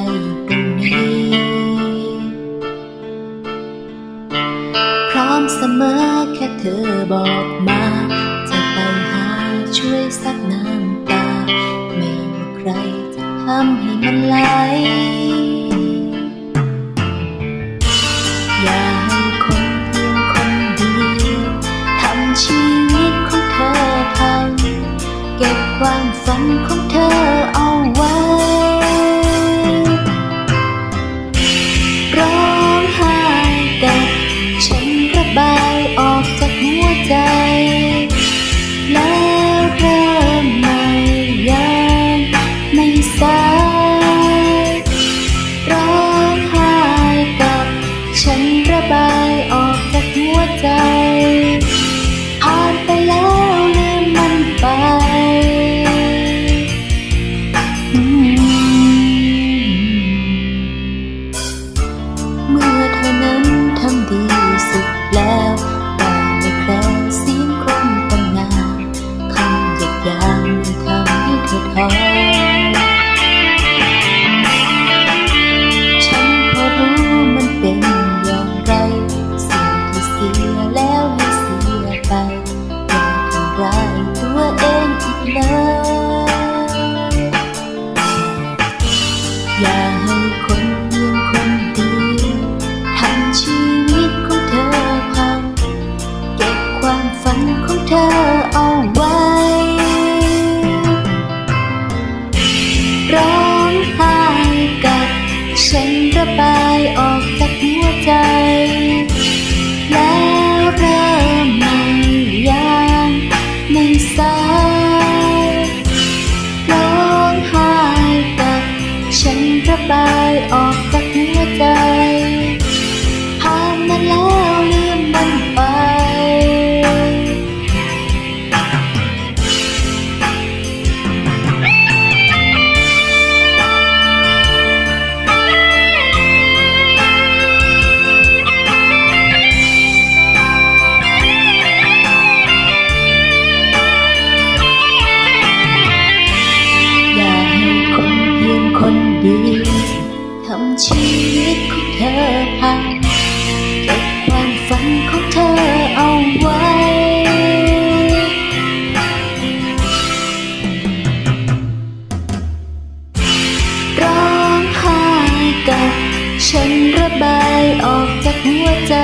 อตรงนี้ พร้อมเสมอแค่เธอบอกมา จะไปหาช่วยซักน้ำตา ไม่ว่าใครจะทำให้มันไหล อย่าให้คนเพียงคนเดียวทำชีวิตของเธอพังเก็บความฝันของเธอีทำชีวิตของเธอพังเก็บความฝันของเธอเอาไว้ ร้องไห้กับฉันระบายออกจากหัวใจ